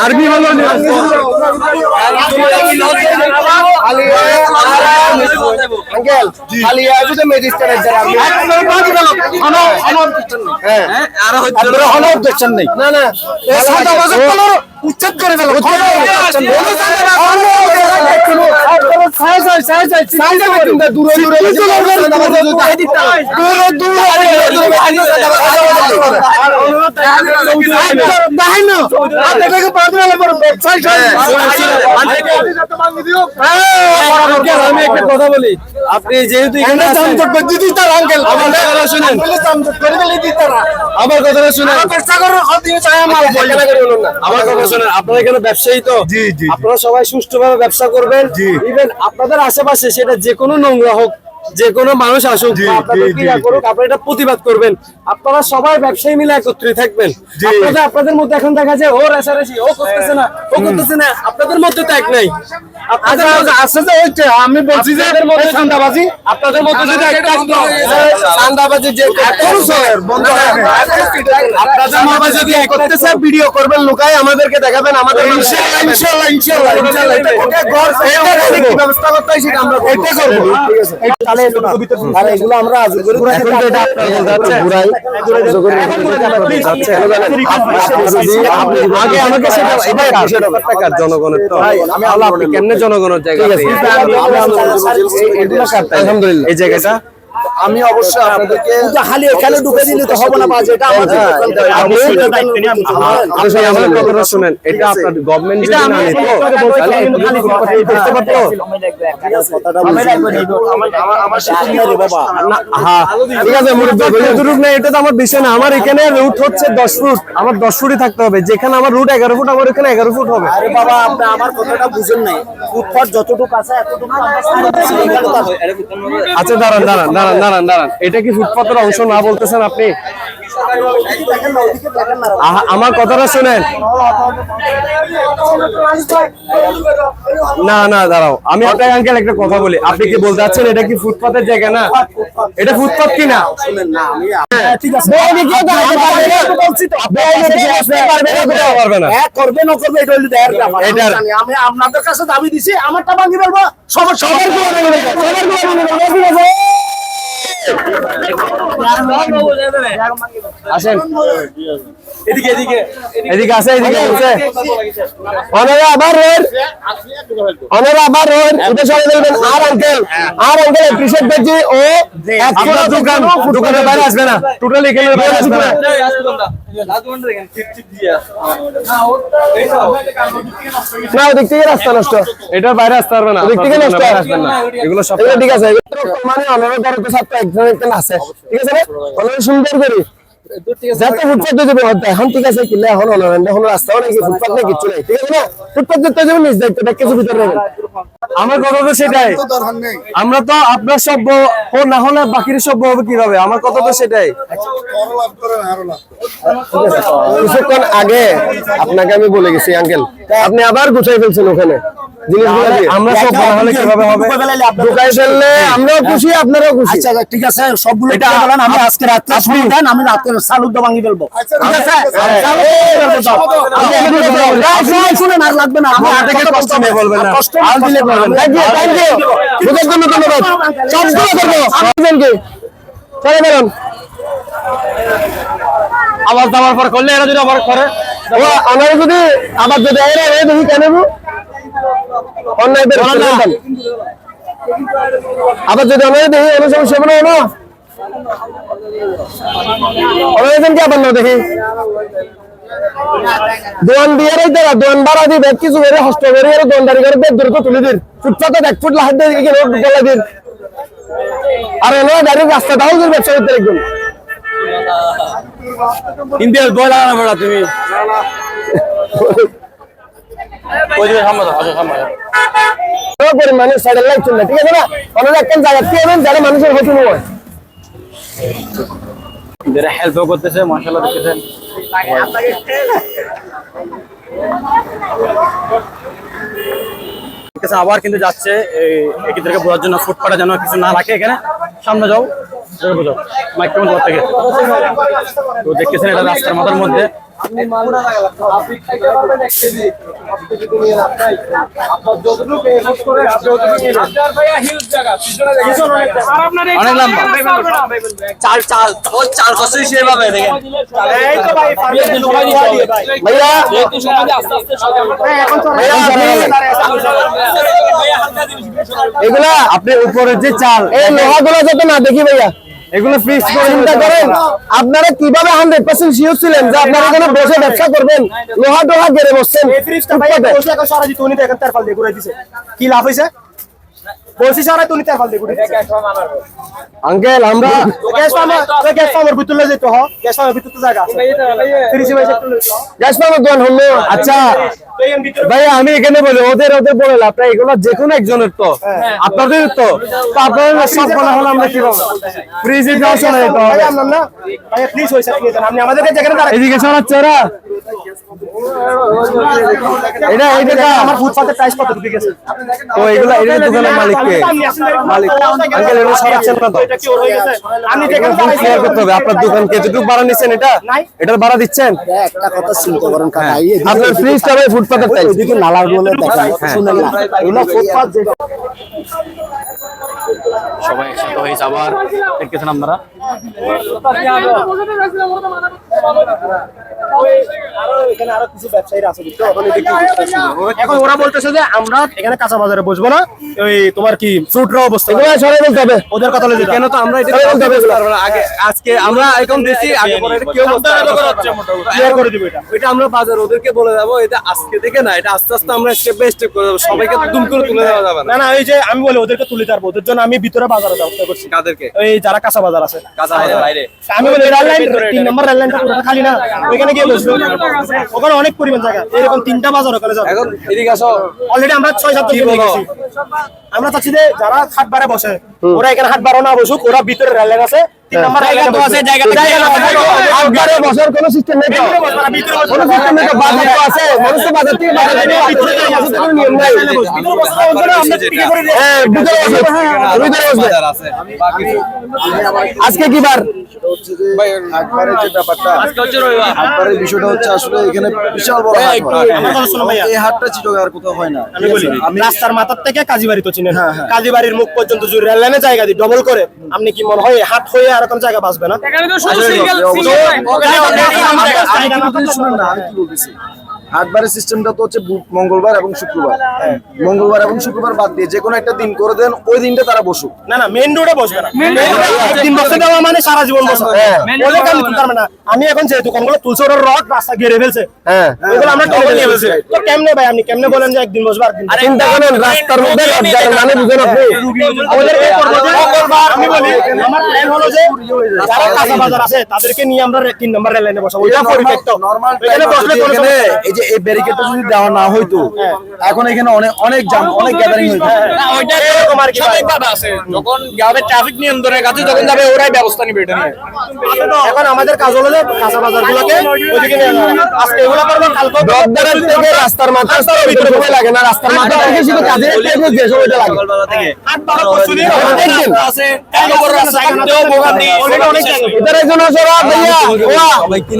আরবি হলো আঙ্কেল আজু তো ম্যাজিস্ট্রেট যারা হ্যাঁ আপনারা হলো দেখছেন নাই না না উচ্ছেদ করে ফেলো আমি একটা কথা বলি। আপনি যেহেতু আমার কথাটা শুনেন। আমার শুনেন। আমার কথা শুনেন আপনারা এখানে ব্যবসায়ী তো। আপনারা সবাই সুষ্ঠুভাবে ব্যবসা করবেন। ইভেন আপনাদের আশেপাশে সেটা যে কোনো নোংরা হোক যে কোনো মানুষ আসুক। করুক আপনারা এটা প্রতিবাদ করবেন। আপনারা সবাই ব্যবসায়ী মিলে একত্রিত থাকবেন। আপনাদের আপনাদের মধ্যে এখন দেখা যায় ও রেসারেসি ও করতেছে না ও করতেছে না আপনাদের মধ্যে তো এক নাই। আপনাদের মধ্যে- আছে যে ওইটা আমি বলছি যে চান্দাবাজি আপনাদের মধ্যে যদি একটা চান্দাবাজি যে আপনাদের যদি করতেছে ভিডিও করবেন লোকাই আমাদেরকে দেখাবেন আমাদের ইনশাআল্লাহ ইনশাআল্লাহ ইনশাআল্লাহ ইনশাআল্লাহ এটা ঘর ব্যবস্থা করতে হয় সেটা আমরা এটা করব ঠিক আছে তাহলে এগুলো আমরা আজ এখন তো এটা আপনারা বলতে ঘুরাই আগে আমাকে সেটা এটা জনগণের তো আমি আল্লাহ আপনি কেমনে জনগণের জায়গা আলহামদুলিল্লাহ এই জায়গাটা আমি অবশ্যই আপনাদেরকে খালি এখানে ঢুকে দিলে তো হবে না বাজে এটা আমাদের আপনি আমার কথাটা শুনেন এটা আপনার গভর্নমেন্ট যদি না নিত তাহলে করতে পারতো। হ্যাঁ, আমার বিষয় না। আমার এখানে রুট হচ্ছে দশ ফুট। আমার দশ ফুটই থাকতে হবে। যেখানে আমার রুট এগারো ফুট আমার এখানে এগারো ফুট হবে। আরে বাবা আপনি আমার কথাটা বুঝেন নাই। ফুটপাত যতটুকু আছে এতটুকু আমরা সাইড দিছি, এখানে তো আছে। আচ্ছা দাঁড়ান দাঁড়ান দাঁড়ান। দাঁড়ান দাঁড়ান এটা কি ফুটপাতের অংশ না বলতেছেন আপনি আমার কথাটা শুনেন না না দাঁড়াও আমি আপনাকে আঙ্কেল একটা কথা বলি আপনি কি বলতে চাচ্ছেন এটা কি ফুটপাতের জায়গা না এটা ফুটপাত কি না হ্যাঁ, আপনাদের কাছে দাবি দিছি আমারটা ভাঙি ফেলব সবার সবার আসেন এদিকে এদিকে এদিকে আছে এদিকে আছে অনেরা আবার রোড অনেরা আবার রোড এটা সবাই বলবেন আর আঙ্কেল আর আঙ্কেল এপ্রিশিয়েট করছি ও আপনার দোকান দোকানের বাইরে আসবে না টোটালি এখানে বাইরে আসবে না না ওদিক থেকে রাস্তা নষ্ট এটার বাইরে আসতে পারবে না ওদিক থেকে নষ্ট আসবেন না এগুলো সব ঠিক আছে মানে ধরো তো একজন আছে। ঠিক আছে না সুন্দর করে। যাতে ফুটপাত দিয়ে যাবে এখন ঠিক আছে কিনলে এখন এখন রাস্তাও নাকি ফুটপাত নেই কিছু নেই ঠিক আছে না? ফুটপাত দিতে যাবে নিজ দায়িত্ব এটা কিছু ভিতরে নেবেন আমার কথা তো সেটাই। আমরা তো আপনার সভ্য ও না হলে বাকির সভ্য হবে কীভাবে? আমার কথা তো সেটাই। কিছুক্ষণ আগে আপনাকে আমি বলে গেছি আঙ্কেল আপনি আবার গুছাই ফেলছেন ওখানে। আমরা সব না কীভাবে হবে? ঢুকাই ফেললে আমরাও খুশি আপনারাও খুশি। আচ্ছা আচ্ছা, ঠিক আছে সবগুলো এটা এটা বলেন আমি আজকে রাত্রে আপনি- দেন আমি রাত্রে সালুদ ভাঙি ফেলব। ঠিক আছে? আপনি আপনি কথা বলেন। না, শুনেন, শুনেন আর লাগবে না। আমার আপনাকে কথা কষ্ট নিয়ে বলবেন না। কষ্ট আর দিলে বলবেন। Thank you, thank you. বুঝার জন্য ধন্যবাদ। সবগুলো করব। বুঝলেন চলে বেরোন। আবার দাবার পর করলে এরা যদি আবার করে। আমার যদি আবার যদি এরা দেখি কেন নেব? অন্যায় বের করে দেন। আবার যদি অন্যায় দেখি কোনো সমস্যা হবে না না অন্যায় দেন কি আবার না দেখি? দোয়ান দিয়ে রে দেরা দোয়ান বাড়া দিবে কিছু করে হস্ত করে আর দোয়ানদারি করে বেদ দূরে তুলে দিন। ফুটপাতে এক ফুট লাহাত দিয়ে গেলে গলা দিন। আর এলো গাড়ির রাস্তা দাও করে ব্যবসা করতে একদম ইন্ডিয়ার বলা না বড়া তুমি। পরিমাণে সাইডের লাইট চলবে ঠিক আছে না? অনেক একটা জায়গা কি হবেন যারা মানুষের হতে নয়। যারা হেল্প করতেছে দেখতেছেন। আবার কিন্তু যাচ্ছে এই এদেরকে বোঝার জন্য ফুটপাটা যেন কিছু না রাখে এখানে। সামনে যাও মাইক্রোফোন ঘর থেকে? তো দেখতেছেন এটা রাস্তার মাথার মধ্যে। অনেক লম্বা চাল চাল ও চাল কষ্ট সেভাবে দেখেন ভাইয়া এগুলা আপনি উপরের যে চাল এই লোহাগুলো যাতে না দেখি ভাইয়া এগুলো ফিক্স করে চিন্তা করেন আপনারা কীভাবে হান্ড্রেড পার্সেন্ট শিওর ছিলেন যে আপনারা এখানে বসে ব্যবসা করবেন? লোহা টোহা গেড়ে বসছেন। ফুটপাতে। কি লাভ হয়েছে বলছি সারা তুমি তার ফাল দিয়ে ঘুরে আঙ্কেল আমরা গ্যাস ফার্মার গ্যাস ফার্মার ভিতরে যেতে হ। গ্যাস ফার্মার ভিতরে তো জায়গা আছে। গ্যাস দোকান হলো। আচ্ছা ভাই আমি এখানে বলি ওদের ওদের বলে লাভ নাই এগুলো যে কোনো একজনের তো। আপনাদের তো। আপনাদের সব বলা হলো আমরা কি পাবো ফ্রিজে যাওয়া চলে যেতে হবে। না দাঁড়াই এদিকে শোনাচ্ছে ওরা। এটা এটা আমার ফুটপাতের প্রাইস কত ঢুকে গেছে তো এগুলো এটা দোকানের মালিককে। মালিক আঙ্কেল এটা সরাচ্ছেন না তো? এটা কি হয়ে গেছে? আপনি যেখানে ক্লিয়ার করতে হবে। আপনার দোকান কে? ভাড়া এটা? নাই। এটার ভাড়া দিচ্ছেন? একটা কথা চিন্তা করেন কাকা। আপনার ফ্রিজটা ভাই ফুটপাতের টাইপ ওইদিকে নালার বলে দেখেন শুনেন না। এগুলো ফুটপাত যে সবাই একসাথে হয়েছে আবার দেখতেছেন আপনারা। আরও এখানে আরও কিছু ব্যবসায়ীরা আছে বুঝছ ওখানে দেখি এখন ওরা বলতেছে যে আমরা এখানে কাঁচা বাজারে বসবো না। ওই তোমার কি ফ্রুট রাও বসতে এগুলো বলতে হবে। ওদের কথা বলে কেন তো আমরা এটা বলতে হবে এগুলো। পারব না। আগে আজকে আমরা আগে পরে এটা কেউ বলতে করে দিবে আমরা বাজার ওদেরকে বলে যাব এটা আজকে থেকে না এটা আস্তে আস্তে আমরা স্টেপ বাই স্টেপ করে সবাইকে দুম করে তুলে দেওয়া যাবে না। না না ওই যে আমি বলি ওদেরকে তুলে তারবো ওদের জন্য আমি ভিতরে বাজারে ব্যবস্থা করছি। কাদেরকে? ওই যারা কাঁচা বাজার আছে। কাঁচা বাজার বাইরে। আমি বলি রেল লাইন তিন নম্বর রেল লাইনটা পুরোটা খালি না। ওইখানে গিয়ে বসবো। ওখানে অনেক পরিমাণ জায়গা। এরকম তিনটা বাজার ওখানে যাবে। এখন এদিকে আসো। অলরেডি আমরা ছয় সাত জন গেছি। আমরা চাচ্ছি যে যারা হাট বারে বসে ওরা এখানে হাট বারো না বসুক ওরা ভিতরে রেল লাইন আছে। আজকে কি বার? হচ্ছে যে ব্যাপারটা একবারে বিষয়টা হচ্ছে আসলে এখানে বিশাল বড় হাট। আমার কথা শোনো ভাইয়া। এই হাটটা চিটগাং কোথাও হয় না। আমি রাস্তার মাথার থেকে কাজীবাড়ি তো চিনেন। হ্যাঁ, হ্যাঁ। কাজীবাড়ির মুখ পর্যন্ত যদি রেল লাইনে জায়গা দিই ডবল করে আপনি কি মনে হয় হাট হয়ে আর কোন জায়গা বাঁচবে না না আমি কি বলতেছি হাটবারের সিস্টেমটা তো হচ্ছে মঙ্গলবার এবং শুক্রবার মঙ্গলবার এবং শুক্রবার বাদ দিয়ে যে কোনো একটা দিন করে দেন ওই দিনটা তারা বসুক না না মেইন রোডে বসবে না একদিন বসে দেওয়া মানে সারা জীবন বসে ওদের কাম পারবে না আমি এখন যে দোকানগুলো তুলছে ওরা রড রাস্তা ঘিরে ফেলছে হ্যাঁ ওগুলো আমরা টেনে নিয়ে ফেলছি তো কেমনে ভাই আপনি কেমনে বলেন যে একদিন বসবো আর চিন্তা করেন রাস্তার মধ্যে মানে বুঝেন আপনি মঙ্গলবার আমি বলি আমার প্ল্যান হলো যে যারা কাঁচা বাজার আছে তাদেরকে নিয়ে আমরা তিন নম্বর রেল লাইনে বসাবো পরিত্যক্ত নরমাল এখানে বসলে কোনো এই যে এই ব্যারিকেডটা যদি দেওয়া না হইতো এখন এখানে অনেক অনেক জাম অনেক গ্যাদারিং হইতো ওইটা এরকম আর কি ভাই। যখন গ্রামের ট্রাফিক নিয়ন্ত্রণের কাছে যখন যাবে ওরাই ব্যবস্থা নিবে এটা নিয়ে। এখন আমাদের কাজ হলো যে কাঁচা বাজার গুলোকে ওইদিকে নিয়ে যাওয়া। আজকে এগুলো করব কালকে রথবারের থেকে রাস্তার মাথা ভিতরে সময় লাগে না রাস্তার মাথা থেকে শুধু কাজের থেকে যে সময়টা লাগে। পরশু দিন প্রত্যেকদিন। আছে এত বড় রাস্তা থাকতেও ভোগান্তি অনেক জায়গা। এটার একজন আসরা ভাইয়া ওয়া। সবাইকে